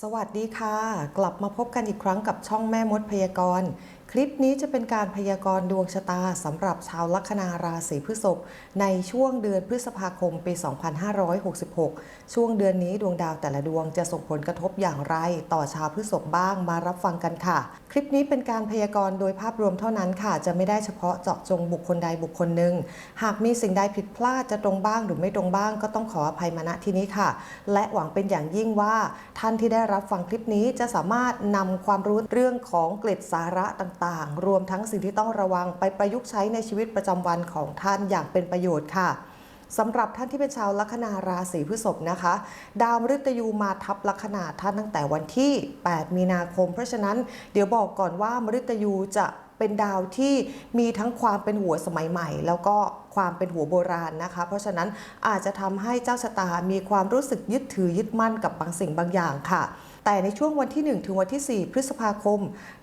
สวัสดีค่ะ กลับมาพบกันอีกครั้งกับช่องแม่มดพยากรณ์ คลิปนี้จะเป็นการพยากรณ์ดวงชะตาสำหรับชาวลัคนาราศีพฤษภในช่วงเดือนพฤษภาคมปี 2566 ช่วงเดือนนี้ดวงดาวแต่ละดวงจะส่งผลกระทบอย่างไร ต่อชาวพฤษภบ้างมารับฟังกันค่ะ คลิปนี้เป็นการพยากรณ์โดยภาพรวมเท่านั้นค่ะ จะไม่ได้เฉพาะเจาะจงบุคคลใดบุคคลหนึ่ง หากมีสิ่งใดผิดพลาดจะตรงบ้างหรือไม่ตรงบ้าง ก็ต้องขออภัยมาณที่นี้ค่ะ และหวังเป็นอย่างยิ่งว่าท่านที่ได้รับฟังคลิปนี้จะสามารถนำความรู้เรื่องของเกล็ดสาระต่างๆ รวมทั้งสิ่งที่ต้องระวังไปประยุกต์ใช้ในชีวิตประจำวันของท่านอย่างเป็นประโยชน์ค่ะสำหรับท่านที่เป็นชาวลัคนาราศีพฤษภนะคะ ดาวมฤตยูมาทับลัคนาท่านตั้งแต่วันที่ 8 มีนาคม เพราะฉะนั้นเดี๋ยวบอกก่อนว่ามฤตยูจะเป็นดาวที่มีทั้งความเป็นหัวสมัยใหม่ แล้วก็ความเป็นหัวโบราณนะคะ เพราะฉะนั้นอาจจะทำให้เจ้าชะตามีความรู้สึกยึดถือยึดมั่นกับบางสิ่งบางอย่างค่ะ แต่ในช่วงวันที่ 1 ถึงวันที่ 4 พฤษภาคม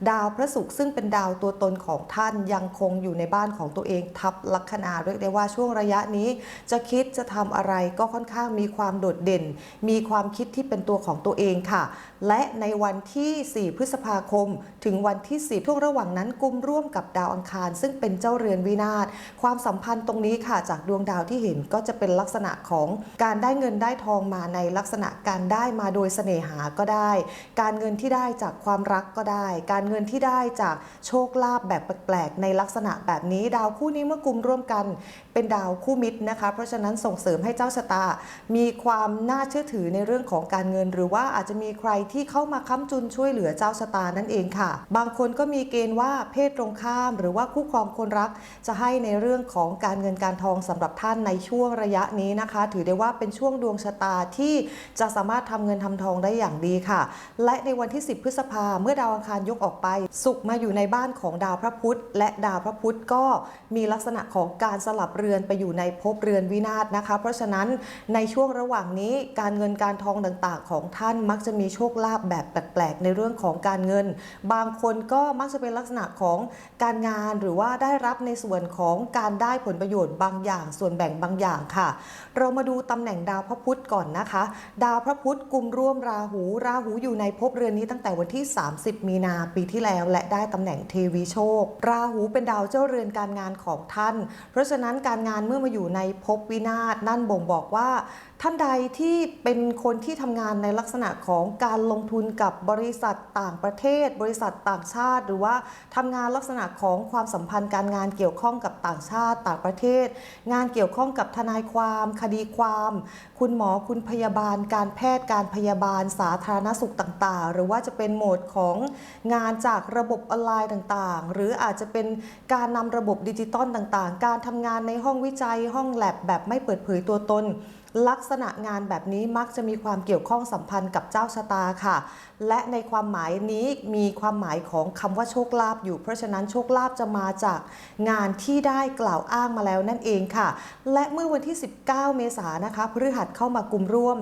ดาวพระศุกร์ซึ่งเป็นดาวตัวตนของท่านยังคงอยู่ในบ้านของตัวเองทับลัคนาเรียกได้ว่าช่วงระยะนี้จะคิดจะทำอะไรก็ค่อนข้างมีความโดดเด่น มีความคิดที่เป็นตัวของตัวเองค่ะ และในวันที่ 4 พฤษภาคม ถึงวันที่10ช่วงระหว่างนั้นกุมร่วมกับดาวอังคาร ซึ่งเป็นเจ้าเรือนวินาศความสัมพันธ์ตรงนี้ค่ะ จากดวงดาวที่เห็นก็จะเป็นลักษณะของการได้เงินได้ทองมาในลักษณะการได้มาโดยเสน่หาก็ได้การเงินที่ได้จากความรักก็ได้ การเงินที่ได้จากโชคลาภแบบแปลกๆในลักษณะแบบนี้ ดาวคู่นี้เมื่อกุมร่วมกันเป็นดาวคู่มิตรนะคะ เพราะฉะนั้นส่งเสริมให้เจ้าชะตา มีความน่าเชื่อถือในเรื่องของการเงิน หรือว่าอาจจะมีใครที่เข้ามาค้ำจุนช่วยเหลือเจ้าชะตานั่นเองค่ะ บางคนก็มีเกณฑ์ว่าเพศตรงข้าม หรือว่าคู่ครองคนรัก จะให้ในเรื่องของการเงินการทองสำหรับท่านในช่วงระยะนี้นะคะ ถือได้ว่าเป็นช่วงดวงชะตาที่จะสามารถทำเงินทำทองได้อย่างดีค่ะและในวันที่ 10 พฤษภาเมื่อดาวอังคารยกออกไป สุขมาอยู่ในบ้านของดาวพระพุธ และดาวพระพุธก็มีลักษณะของการสลับเรือนไปอยู่ในภพเรือนวินาศนะคะ เพราะฉะนั้นในช่วงระหว่างนี้การเงินการทองต่างๆ ของท่านมักจะมีโชคลาภแบบแปลกๆ ในเรื่องของการเงิน บางคนก็มักจะเป็นลักษณะของการงานหรือว่าได้รับในส่วนของการได้ผลประโยชน์บางอย่าง ส่วนแบ่งบางอย่างค่ะ เรามาดูตำแหน่งดาวพระพุธก่อนนะคะ ดาวพระพุธกลุ่มร่วมราหูราหูอยู่ในภพเรือนนี้ตั้งแต่วันที่ 30 มีนาปีที่แล้ว และได้ตำแหน่งเทวีโชค ราหูเป็นดาวเจ้าเรือนการงานของท่าน เพราะฉะนั้นการงานเมื่อมาอยู่ในภพวินาศนั่นบ่งบอกว่า ท่านใดที่เป็นคนที่ทำงานในลักษณะของการลงทุนกับบริษัทต่างประเทศ บริษัทต่างชาติ หรือว่าทำงานลักษณะของความสัมพันธ์การงานเกี่ยวข้องกับต่างชาติต่างประเทศ งานเกี่ยวข้องกับทนายความ คดีความ คุณหมอคุณพยาบาล การแพทย์การพยาบาล สาธารณสุขต่างๆ หรือว่าจะเป็นโหมดของงานจากระบบออนไลน์ต่างๆ หรืออาจจะเป็นการนำระบบดิจิตอลต่างๆ การทำงานในห้องวิจัยห้องแลบแบบไม่เปิดเผยตัวตน ลักษณะงานแบบนี้มักจะมีความเกี่ยวข้องสัมพันธ์กับเจ้าชะตาค่ะ และในความหมายนี้มีความหมายของคำว่าโชคลาภอยู่ เพราะฉะนั้นโชคลาภจะมาจากงานที่ได้กล่าวอ้างมาแล้วนั่นเองค่ะ และเมื่อวันที่ 19 เมษายนนะคะพฤหัสเข้ามากลุ่มร่วม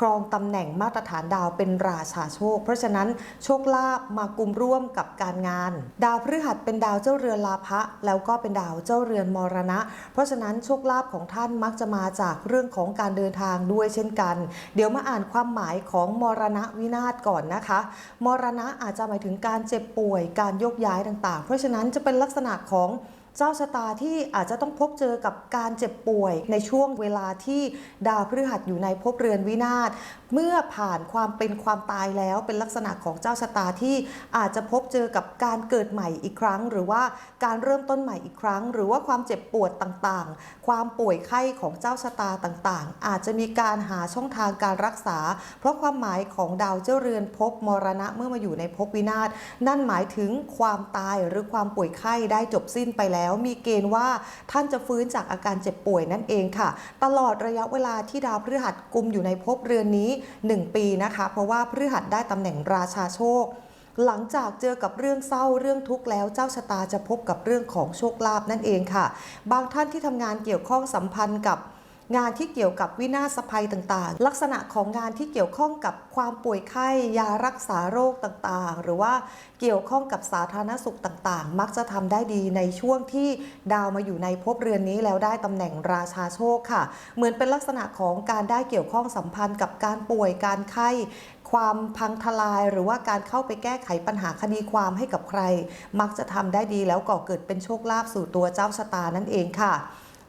ครองตำแหน่งมาตรฐานดาวเป็นราชาโชค เพราะฉะนั้นโชคลาภมากุมร่วมกับการงาน ดาวพฤหัสเป็นดาวเจ้าเรือนลาภะแล้วก็เป็นดาวเจ้าเรือนมรณะ เพราะฉะนั้นโชคลาภของท่านมักจะมาจากเรื่องของการเดินทางด้วยเช่นกัน เดี๋ยวมาอ่านความหมายของมรณะวินาศก่อนนะคะ มรณะอาจจะหมายถึงการเจ็บป่วยการยกย้ายต่างๆ เพราะฉะนั้นจะเป็นลักษณะของ เจ้าชะตาที่อาจจะต้องพบเจอกับการเจ็บป่วยในช่วงเวลาที่ดาวพฤหัสอยู่ในภพเรือนวินาศเมื่อผ่านความเป็นความตายแล้วเป็นลักษณะของเจ้าชะตาที่อาจจะพบเจอกับการเกิดใหม่อีกครั้ง หรือว่าการเริ่มต้นใหม่อีกครั้ง หรือว่าความเจ็บปวดต่างๆ ความป่วยไข้ของเจ้าชะตาต่างๆ อาจจะมีการหาช่องทางการรักษา เพราะความหมายของดาวเจ้าเรือนภพมรณะเมื่อมาอยู่ในภพวินาศนั่นหมายถึงความตายหรือความป่วยไข้ได้จบสิ้นไปแล้วแล้ว มีเกณฑ์ว่าท่านจะฟื้นจากอาการเจ็บป่วยนั่นเองค่ะ ตลอดระยะเวลาที่ดาวพฤหัสกุมอยู่ในภพเรือนนี้ 1 ปีนะคะ เพราะว่าพฤหัสได้ตำแหน่งราชาโชคหลังจากเจอกับเรื่องเศร้าเรื่องทุกข์แล้วเจ้าชะตาจะพบกับเรื่องของโชคลาภนั่นเองค่ะ บางท่านที่ทำงานเกี่ยวข้องสัมพันธ์กับ งานที่เกี่ยวกับวินาศภัยต่างๆ ลักษณะของงานที่เกี่ยวข้องกับความป่วยไข้ยารักษาโรคต่างๆ หรือว่าเกี่ยวข้องกับสาธารณสุขต่างๆ มักจะทำได้ดีในช่วงที่ดาวมาอยู่ในภพเรือนนี้แล้วได้ตำแหน่งราชาโชคค่ะ เหมือนเป็นลักษณะของการได้เกี่ยวข้องสัมพันธ์กับการป่วยการไข้ความพังทลายหรือว่าการเข้าไปแก้ไขปัญหาคดีความให้กับใคร มักจะทำได้ดีแล้วก่อเกิดเป็นโชคลาภสู่ตัวเจ้าชะตานั่นเองค่ะ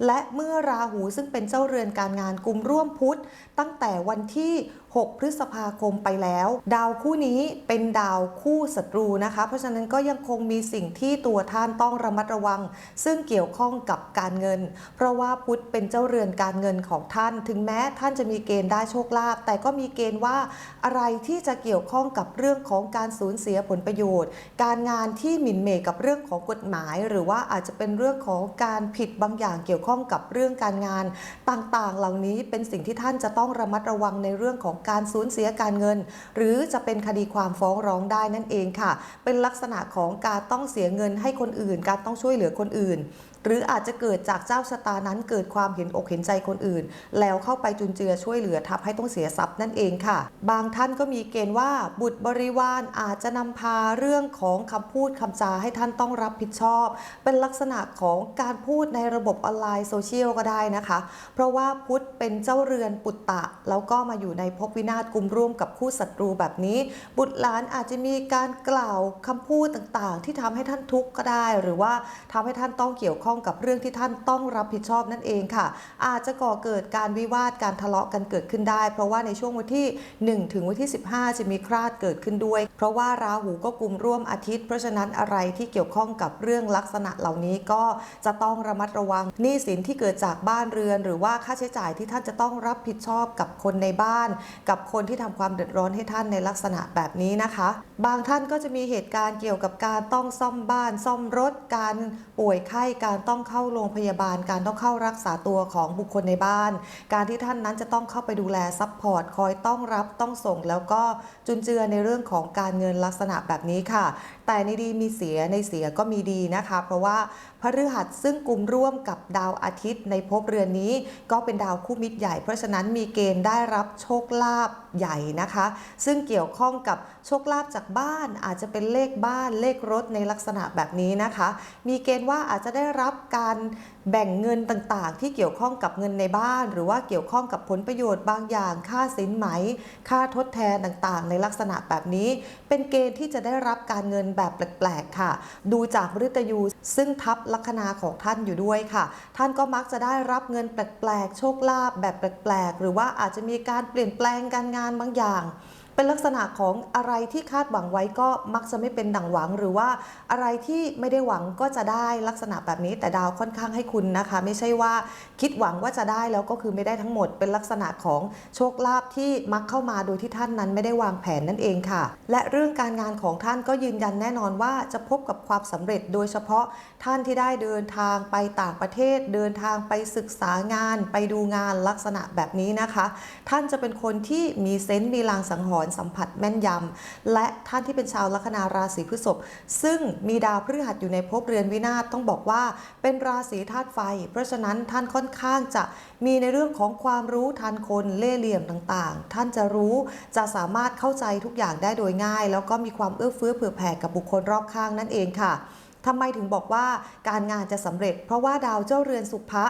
และเมื่อราหูซึ่งเป็นเจ้าเรือนการงานกลุ่มร่วมพุธตั้งแต่วันที่ 6 พฤษภาคมไปแล้ว ดาวคู่นี้เป็นดาวคู่ศัตรูนะคะ เพราะฉะนั้นก็ยังคงมีสิ่งที่ตัวท่านต้องระมัดระวัง ซึ่งเกี่ยวข้องกับการเงิน เพราะว่าพุธเป็นเจ้าเรือนการเงินของท่าน ถึงแม้ท่านจะมีเกณฑ์ได้โชคลาภแต่ก็มีเกณฑ์ว่าอะไรที่จะเกี่ยวข้องกับเรื่องของการสูญเสียผลประโยชน์ การงานที่หมิ่นเหมกับเรื่องของกฎหมาย หรือว่าอาจจะเป็นเรื่องของการผิดบางอย่างเกี่ยวข้องกับเรื่องการงานต่างๆ เหล่านี้เป็นสิ่งที่ท่านจะต้องระมัดระวังในเรื่องของการสูญเสียการเงิน หรือจะเป็นคดีความฟ้องร้องได้นั่นเองค่ะ เป็นลักษณะของการต้องเสียเงินให้คนอื่น การต้องช่วยเหลือคนอื่น หรืออาจจะเกิดจากเจ้าชะตานั้นเกิดความเห็นอกเห็นใจคนอื่น แล้วเข้าไปจุนเจือช่วยเหลือทับให้ต้องเสียทรัพย์นั่นเองค่ะ บางท่านก็มีเกณฑ์ว่าบุตรบริวารอาจจะนำพาเรื่องของคำพูดคำจาให้ท่านต้องรับผิดชอบ เป็นลักษณะของการพูดในระบบออนไลน์โซเชียลก็ได้นะคะ เพราะว่าพุทธเป็นเจ้าเรือนปุตตะ แล้วก็มาอยู่ในภพวินาศกลุ่มร่วมกับคู่ศัตรูแบบนี้ บุตรหลานอาจจะมีการกล่าวคำพูดต่างๆ ที่ทำให้ท่านทุกข์ก็ได้ หรือว่าทำให้ท่านต้องเกี่ยวข้องกับเรื่องที่ท่านต้องรับผิดชอบนั่นเองค่ะ อาจจะก่อเกิดการวิวาทการทะเลาะกันเกิดขึ้นได้ เพราะว่าในช่วงวันที่ 1 ถึงวันที่ 15 จะมีคราดเกิดขึ้นด้วย เพราะว่าราหูก็กลุ่มร่วมอาทิตย์ เพราะฉะนั้นอะไรที่เกี่ยวข้องกับเรื่องลักษณะเหล่านี้ก็จะต้องระมัดระวังหนี้สินที่เกิดจากบ้านเรือน หรือว่าค่าใช้จ่ายที่ท่านจะต้องรับผิดชอบกับคนในบ้าน กับคนที่ทำความเดือดร้อนให้ท่านในลักษณะแบบนี้นะคะ บางท่านก็จะมีเหตุการณ์เกี่ยวกับการต้องซ่อมบ้าน ซ่อมรถการป่วยไข้การต้องเข้าโรงพยาบาล การต้องเข้ารักษาตัวของบุคคลในบ้าน การที่ท่านนั้นจะต้องเข้าไปดูแลซัพพอร์ตคอยต้องรับต้องส่ง แล้วก็จุนเจือในเรื่องของการเงินลักษณะแบบนี้ค่ะ แต่ในดีมีเสียในเสียก็มีดีนะคะ เพราะว่าพฤหัสซึ่งกลุ่มร่วมกับดาวอาทิตย์ในภพเรือนนี้ ก็เป็นดาวคู่มิตรใหญ่ เพราะฉะนั้นมีเกณฑ์ได้รับโชคลาภใหญ่นะคะ ซึ่งเกี่ยวข้องกับโชคลาภจากบ้านอาจจะเป็นเลขบ้านเลขรถในลักษณะแบบนี้นะคะ มีเกณฑ์ว่าอาจจะได้รับการแบ่งเงินต่างๆ ที่เกี่ยวข้องกับเงินในบ้าน หรือว่าเกี่ยวข้องกับผลประโยชน์บางอย่าง ค่าสินไหม ค่าทดแทนต่างๆ ในลักษณะแบบนี้ เป็นเกณฑ์ที่จะได้รับการเงินแบบแปลกๆค่ะ ดูจากฤตยูซึ่งทับลัคนาของท่านอยู่ด้วยค่ะ ท่านก็มักจะได้รับเงินแปลกๆ โชคลาภแบบแปลกๆ หรือว่าอาจจะมีการเปลี่ยนแปลงการงานบางอย่าง เป็นลักษณะของอะไรที่คาดหวังไว้ก็มักจะไม่เป็นดังหวัง หรือว่าอะไรที่ไม่ได้หวังก็จะได้ลักษณะแบบนี้ แต่ดาวค่อนข้างให้คุณนะคะ ไม่ใช่ว่าคิดหวังว่าจะได้แล้วก็คือไม่ได้ทั้งหมด เป็นลักษณะของโชคลาภที่มักเข้ามาโดยที่ท่านนั้นไม่ได้วางแผนนั่นเองค่ะ และเรื่องการงานของท่านก็ยืนยันแน่นอนว่าจะพบกับความสำเร็จ โดยเฉพาะท่านที่ได้เดินทางไปต่างประเทศ เดินทางไปศึกษางาน ไปดูงานลักษณะแบบนี้นะคะ ท่านจะเป็นคนที่มีเซนต์มีลางสังหรณ์สัมผัสแม่นยำ และท่านที่เป็นชาวลัคนาราศีพฤษภซึ่งมีดาวพฤหัสอยู่ในภพเรือนวินาศต้องบอกว่าเป็นราศีธาตุไฟ เพราะฉะนั้นท่านค่อนข้างจะมีในเรื่องของความรู้ทันคนเล่ห์เหลี่ยมต่างๆ ท่านจะรู้จะสามารถเข้าใจทุกอย่างได้โดยง่าย แล้วก็มีความเอื้อเฟื้อเผื่อแผ่กับบุคคลรอบข้างนั่นเองค่ะทำไมถึงบอกว่าการงานจะสำเร็จ เพราะว่าดาวเจ้าเรือนสุภะ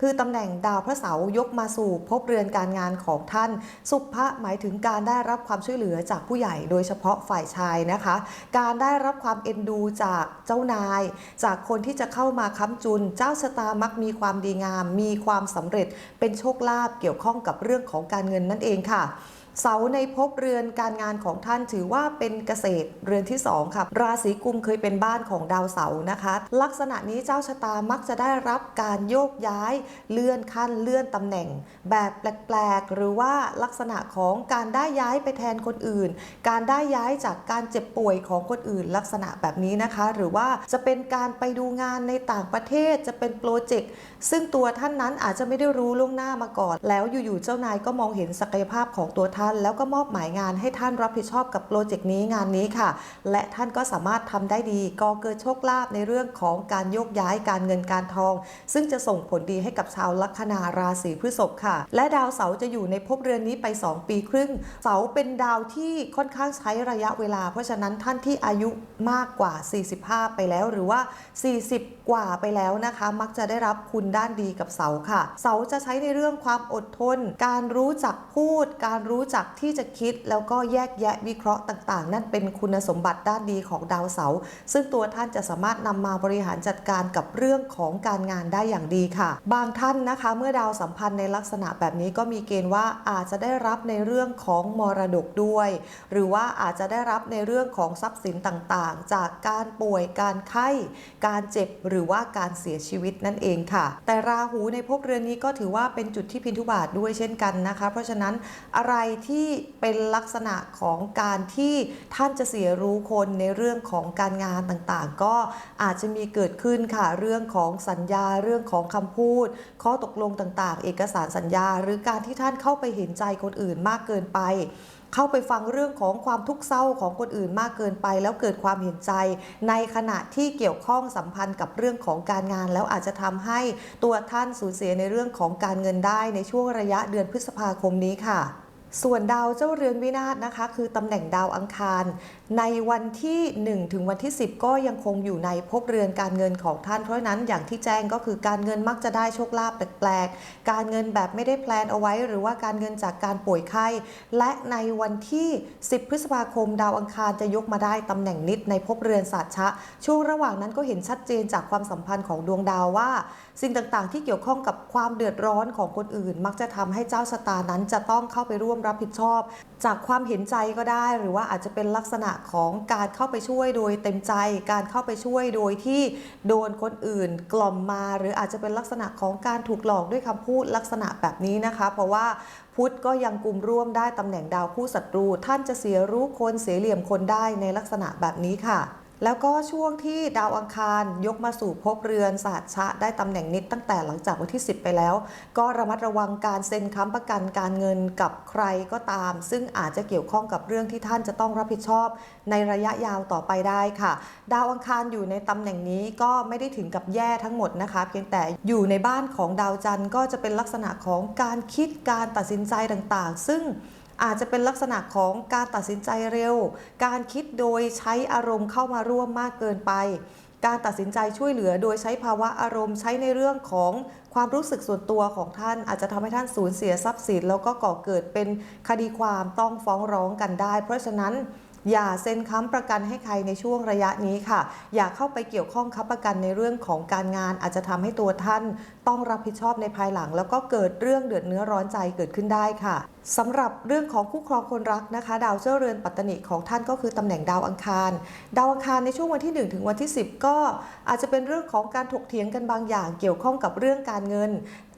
คือตำแหน่งดาวพระเสาร์ยกมาสู่พบเรือนการงานของท่าน สุภะหมายถึงการได้รับความช่วยเหลือจากผู้ใหญ่โดยเฉพาะฝ่ายชายนะคะ การได้รับความเอ็นดูจากเจ้านาย จากคนที่จะเข้ามาค้ำจุน เจ้าชะตามักมีความดีงาม มีความสำเร็จเป็นโชคลาภเกี่ยวข้องกับเรื่องของการเงินนั่นเองค่ะ เสาในภพเรือนการงานของท่านถือว่าเป็นเกษตรเรือนที่2ค่ะราศีกุมเคยเป็นบ้านของดาวเสาร์นะคะ ลักษณะนี้เจ้าชะตามักจะได้รับการโยกย้ายเลื่อนขั้นเลื่อนตำแหน่ง แบบแปลกๆ หรือว่าลักษณะของการได้ย้ายไปแทนคนอื่น การได้ย้ายจากการเจ็บป่วยของคนอื่น ลักษณะแบบนี้นะคะ หรือว่าจะเป็นการไปดูงานในต่างประเทศจะเป็นโปรเจกต์ซึ่งตัวท่านนั้นอาจจะไม่ได้รู้ล่วงหน้ามาก่อน แล้วอยู่ๆเจ้านายก็มองเห็นศักยภาพของตัวท่านแล้วก็มอบหมายงานให้ท่านรับผิดชอบกับโปรเจกต์นี้งานนี้ค่ะ และท่านก็สามารถทำได้ดีก่อเกิดโชคลาภในเรื่องของการโยกย้ายการเงินการทอง ซึ่งจะส่งผลดีให้กับชาวลัคนาราศีพฤษภค่ะ และดาวเสาร์จะอยู่ในภพเรือนนี้ไป 2 ปีครึ่ง เสาร์เป็นดาวที่ค่อนข้างใช้ระยะเวลา เพราะฉะนั้นท่านที่อายุมากกว่า 45 ไปแล้วหรือว่า 40 กว่าไปแล้วนะคะ มักจะได้รับคุณด้านดีกับเสาค่ะ เสาจะใช้ในเรื่องความอดทน การรู้จักพูด การรู้จักที่จะคิด แล้วก็แยกแยะวิเคราะห์ต่าง ๆ นั่นเป็นคุณสมบัติด้านดีของดาวเสา ซึ่งตัวท่านจะสามารถนำมาบริหารจัดการกับเรื่องของการงานได้อย่างดีค่ะ บางท่านนะคะเมื่อดาวสัมพันธ์ในลักษณะแบบนี้ก็มีเกณฑ์ว่าอาจจะได้รับในเรื่องของมรดกด้วย หรือว่าอาจจะได้รับในเรื่องของทรัพย์สินต่างๆ จากการป่วยการไข้ การเจ็บหรือือว่าการเสียชีวิตนั่นเองค่ะ แต่ราหูในภพเรือนนี้ก็ถือว่าเป็นจุดที่พินทุบาทด้วยเช่นกันนะคะ เพราะฉะนั้นอะไรที่เป็นลักษณะของการที่ท่านจะเสียรู้คนในเรื่องของการงานต่างๆ ก็อาจจะมีเกิดขึ้นค่ะเรื่องของสัญญาเรื่องของคำพูด ข้อตกลงต่างๆ เอกสารสัญญา หรือการที่ท่านเข้าไปเห็นใจคนอื่นมากเกินไป เข้าไปฟังเรื่องของความทุกข์เศร้าของคนอื่นมากเกินไป แล้วเกิดความเห็นใจ ในขณะที่เกี่ยวข้องสัมพันธ์กับเรื่องของการงาน แล้วอาจจะทำให้ตัวท่านสูญเสียในเรื่องของการเงินได้ในช่วงระยะเดือนพฤษภาคมนี้ค่ะ ส่วนดาวเจ้าเรือนวินาศนะคะ คือตำแหน่งดาวอังคาร ในวันที่ 1 ถึงวันที่ 10 ก็ยังคงอยู่ในภพเรือนการเงินของท่านเพราะนั้นอย่างที่แจ้งก็คือการเงินมักจะได้โชคลาภแปลกๆ การเงินแบบไม่ได้แพลนเอาไว้ หรือว่าการเงินจากการป่วยไข้ และในวันที่ 10 พฤษภาคม ดาวอังคารจะยกมาได้ตำแหน่งนิดในภพเรือนศาสตร์ชะ ช่วงระหว่างนั้นก็เห็นชัดเจนจากความสัมพันธ์ของดวงดาวว่า สิ่งต่างๆ ที่เกี่ยวข้องกับความเดือดร้อนของคนอื่น มักจะทำให้เจ้าชะตานั้นจะต้องเข้าไปร่วมรับผิดชอบ จากความเห็นใจก็ได้ หรือว่าอาจจะเป็นลักษณะของการเข้าไปช่วยโดยเต็มใจ การเข้าไปช่วยโดยที่โดนคนอื่นกล่อมมา หรืออาจจะเป็นลักษณะของการถูกหลอกด้วยคำพูดลักษณะแบบนี้นะคะ เพราะว่าพุธก็ยังกลุ่มร่วมได้ตำแหน่งดาวคู่ศัตรู ท่านจะเสียรู้คนเสียเหลี่ยมคนได้ในลักษณะแบบนี้ค่ะ แล้วก็ช่วงที่ดาวอังคารยกมาสู่ภพเรือนศาสตร์ชะได้ตำแหน่งนิดตั้งแต่หลังจากวันที่ 10 ไปแล้ว ก็ระมัดระวังการเซ็นค้ำประกันการเงินกับใครก็ตาม ซึ่งอาจจะเกี่ยวข้องกับเรื่องที่ท่านจะต้องรับผิดชอบ ในระยะยาวต่อไปได้ค่ะ ดาวอังคารอยู่ในตำแหน่งนี้ก็ไม่ได้ถึงกับแย่ทั้งหมดนะคะ เพียงแต่อยู่ในบ้านของดาวจันทร์ก็จะเป็นลักษณะของการคิดการตัดสินใจต่างๆ ซึ่ง อาจจะเป็นลักษณะของการตัดสินใจเร็ว การคิดโดยใช้อารมณ์เข้ามาร่วมมากเกินไป การตัดสินใจช่วยเหลือโดยใช้ภาวะอารมณ์ใช้ในเรื่องของความรู้สึกส่วนตัวของท่าน อาจจะทำให้ท่านสูญเสียทรัพย์สิน แล้วก็ก่อเกิดเป็นคดีความต้องฟ้องร้องกันได้ เพราะฉะนั้นอย่าเซ็นค้ำประกันให้ใครในช่วงระยะนี้ค่ะ อย่าเข้าไปเกี่ยวข้องค้ำประกันในเรื่องของการงาน อาจจะทำให้ตัวท่านต้องรับผิดชอบในภายหลัง แล้วก็เกิดเรื่องเดือดเนื้อร้อนใจเกิดขึ้นได้ค่ะสำหรับเรื่องของคู่ครองคนรักนะคะ ดาวเจ้าเรือนปัตตนิของท่านก็คือตำแหน่งดาวอังคาร ดาวอังคารในช่วงวันที่ 1 ถึงวันที่ 10 ก็อาจจะเป็นเรื่องของการถกเถียงกันบางอย่าง เกี่ยวข้องกับเรื่องการเงิน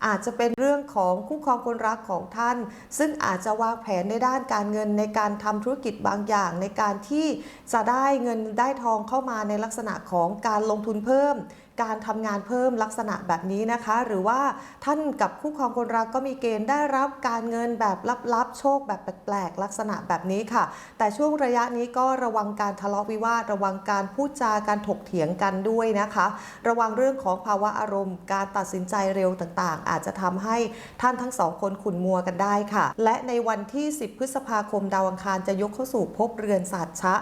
อาจจะเป็นเรื่องของคู่ครองคนรักของท่าน ซึ่งอาจจะวางแผนในด้านการเงินในการทำธุรกิจบางอย่าง ในการที่จะได้เงินได้ทองเข้ามาในลักษณะของการลงทุนเพิ่ม การทำงานเพิ่มลักษณะแบบนี้นะคะ หรือว่าท่านกับคู่ครองคนรักก็มีเกณฑ์ได้รับการเงินแบบลับๆ โชคแบบแปลกๆลักษณะแบบนี้ค่ะ แต่ช่วงระยะนี้ก็ระวังการทะเลาะวิวาทระวังการพูดจาการถกเถียงกันด้วยนะคะ ระวังเรื่องของภาวะอารมณ์ การตัดสินใจเร็วต่างๆ อาจจะทำให้ท่านทั้งสองคนขุนมัวกันได้ค่ะ และในวันที่ 10 พฤษภาคมดาวอังคารจะยกเข้าสู่ภพเรือนศาสตร์ชะ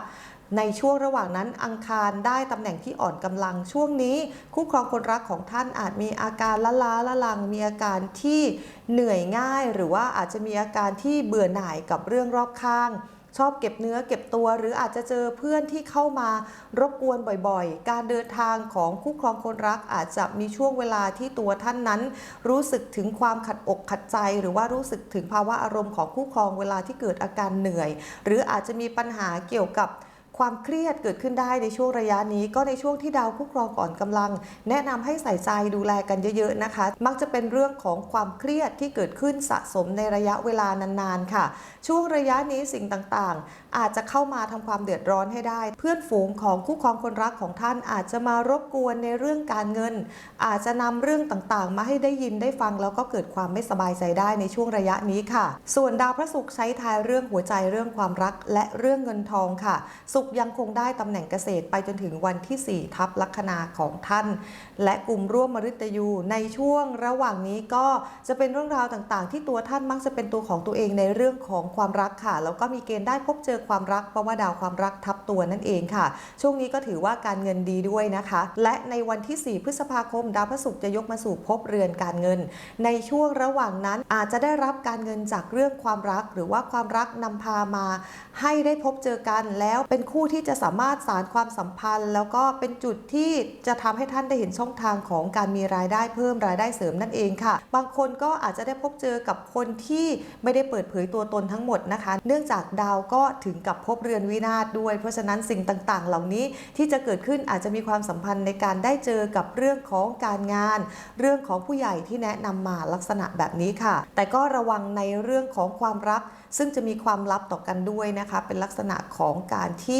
ในช่วงระหว่างนั้นอังคารได้ตำแหน่งที่อ่อนกำลังช่วงนี้ คู่ครองคนรักของท่านอาจมีอาการละล้าละลัง มีอาการที่เหนื่อยง่าย หรือว่าอาจจะมีอาการที่เบื่อหน่ายกับเรื่องรอบข้าง ชอบเก็บเนื้อเก็บตัว หรืออาจจะเจอเพื่อนที่เข้ามารบกวนบ่อยๆ การเดินทางของคู่ครองคนรักอาจจะมีช่วงเวลาที่ตัวท่านนั้น รู้สึกถึงความขัดอกขัดใจ หรือว่ารู้สึกถึงภาวะอารมณ์ของคู่ครองเวลาที่เกิดอาการเหนื่อย หรืออาจจะมีปัญหาเกี่ยวกับ ความเครียดเกิดขึ้นได้ในช่วงระยะนี้ ก็ในช่วงที่ดาวคู่ครองก่อนกำลัง แนะนำให้ใส่ใจดูแลกันเยอะๆนะคะ มักจะเป็นเรื่องของความเครียดที่เกิดขึ้นสะสมในระยะเวลานานๆค่ะ ช่วงระยะนี้สิ่งต่างๆ อาจจะเข้ามาทำความเดือดร้อนให้ได้ เพื่อนฝูงของคู่ครองคนรักของท่านอาจจะมารบกวนในเรื่องการเงิน อาจจะนำเรื่องต่างๆ มาให้ได้ยินได้ฟังแล้วก็เกิดความไม่สบายใจได้ในช่วงระยะนี้ค่ะ ส่วนดาวพระศุกร์ใช้ทายเรื่องหัวใจเรื่องความรักและเรื่องเงินทองค่ะศุกร์ขยังคงได้ตำแหน่งเกษตรไปจนถึงวันที่ 4 ทับลัคนาของท่าน และกลุ่มร่วมมฤตยูในช่วงระหว่างนี้ก็จะเป็นเรื่องราวต่างๆ ที่ตัวท่านมักจะเป็นตัวของตัวเองในเรื่องของความรักค่ะ แล้วก็มีเกณฑ์ได้พบเจอความรักเพราะว่าดาวความรักทับตัวนั่นเองค่ะ ช่วงนี้ก็ถือว่าการเงินดีด้วยนะคะ และในวันที่ 4 พฤษภาคม ดาวพระศุกร์จะยกมาสู่ภพเรือนการเงิน ในช่วงระหว่างนั้นอาจจะได้รับการเงินจากเรื่องความรัก หรือว่าความรักนำพามา ให้ได้พบเจอกันแล้วเป็นคู่ที่จะสามารถสารความสัมพันธ์ แล้วก็เป็นจุดที่จะทำให้ท่านได้เห็นช่องทางของการมีรายได้เพิ่มรายได้เสริมนั่นเองค่ะ บางคนก็อาจจะได้พบเจอกับคนที่ไม่ได้เปิดเผยตัวตนทั้งหมดนะคะ เนื่องจากดาวก็ถึงกับพบเรือนวินาศด้วย เพราะฉะนั้นสิ่งต่างๆ เหล่านี้ที่จะเกิดขึ้นอาจจะมีความสัมพันธ์ในการได้เจอกับเรื่องของการงาน เรื่องของผู้ใหญ่ที่แนะนำมาลักษณะแบบนี้ค่ะ แต่ก็ระวังในเรื่องของความรัก ซึ่งจะมีความลับต่อกันด้วยนะคะ เป็นลักษณะของการที่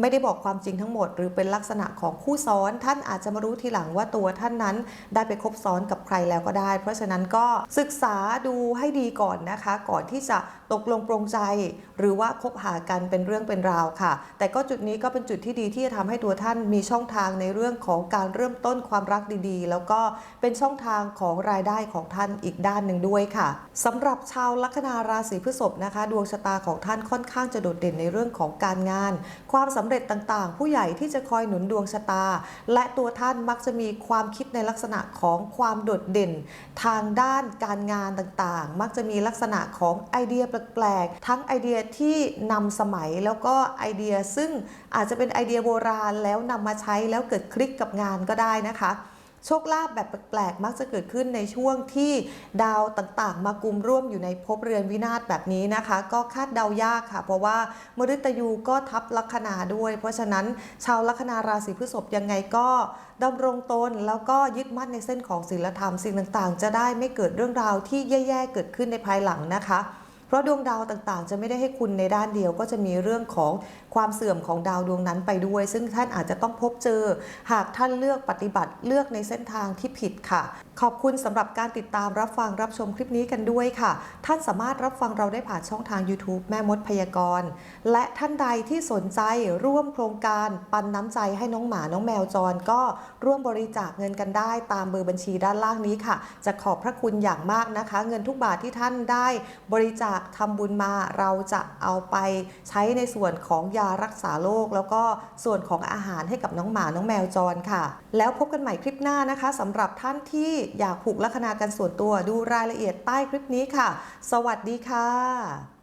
ไม่ได้บอกความจริงทั้งหมด หรือเป็นลักษณะของคู่ซ้อน ท่านอาจจะมารู้ทีหลังว่าตัวท่านนั้นได้ไปคบซ้อนกับใครแล้วก็ได้ เพราะฉะนั้นก็ศึกษาดูให้ดีก่อนนะคะ ก่อนที่จะตกลงปรงใจ หรือว่าคบหากันเป็นเรื่องเป็นราวค่ะ แต่ก็จุดนี้ก็เป็นจุดที่ดีที่จะทำให้ตัวท่านมีช่องทางในเรื่องของการเริ่มต้นความรักดีๆ แล้วก็เป็นช่องทางของรายได้ของท่านอีกด้านหนึ่งด้วยค่ะสำหรับชาวลัคนาราศีพฤษภนะคะ ดวงชะตาของท่านค่อนข้างจะโดดเด่นในเรื่องของการงานความสำเร็จต่างๆ ผู้ใหญ่ที่จะคอยหนุนดวงชะตา และตัวท่านมักจะมีความคิดในลักษณะของความโดดเด่น ทางด้านการงานต่างๆ มักจะมีลักษณะของไอเดียแปลกๆ ทั้งไอเดียที่นำสมัยแล้วก็ไอเดียซึ่งอาจจะเป็นไอเดียโบราณแล้วนำมาใช้แล้วเกิดคลิกกับงานก็ได้นะคะ โชคลาภแบบแปลกๆ มักจะเกิดขึ้นในช่วงที่ดาวต่างๆ มากุมร่วมอยู่ในภพเรือนวินาศแบบนี้นะคะ ก็คาดเดายากค่ะ เพราะว่ามฤตยูก็ทับลัคนาด้วย เพราะฉะนั้นชาวลัคนาราศีพฤษภยังไงก็ดำรงตนแล้วก็ยึดมั่นในเส้นของศีลธรรมสิ่งต่างๆ จะได้ไม่เกิดเรื่องราวที่แย่ๆเกิดขึ้นในภายหลังนะคะ เพราะดวงดาวต่างๆ จะไม่ได้ให้คุณในด้านเดียว ก็จะมีเรื่องของความเสื่อมของดาวดวงนั้นไปด้วย ซึ่งท่านอาจจะต้องพบเจอ หากท่านเลือกปฏิบัติเลือกในเส้นทางที่ผิดค่ะ ขอบคุณสำหรับการติดตามรับฟังรับชมคลิปนี้กันด้วยค่ะ ท่านสามารถรับฟังเราได้ผ่านช่องทาง YouTube แม่มดพยากรณ์ และท่านใดที่สนใจร่วมโครงการปันน้ำใจให้น้องหมาน้องแมวจรก็ร่วมบริจาคเงินกันได้ตามเบอร์บัญชีด้านล่างนี้ค่ะ จะขอบพระคุณอย่างมากนะคะ เงินทุกบาทที่ท่านได้บริจาคทำบุญมาเราจะเอาไปใช้ในส่วนของยารักษาโรคแล้วก็ส่วนของอาหารให้กับน้องหมาน้องแมวจรค่ะ แล้วพบกันใหม่คลิปหน้านะคะสำหรับท่านที่อยากผูกลัคนากันส่วนตัวดูรายละเอียดใต้คลิปนี้ค่ะ สวัสดีค่ะ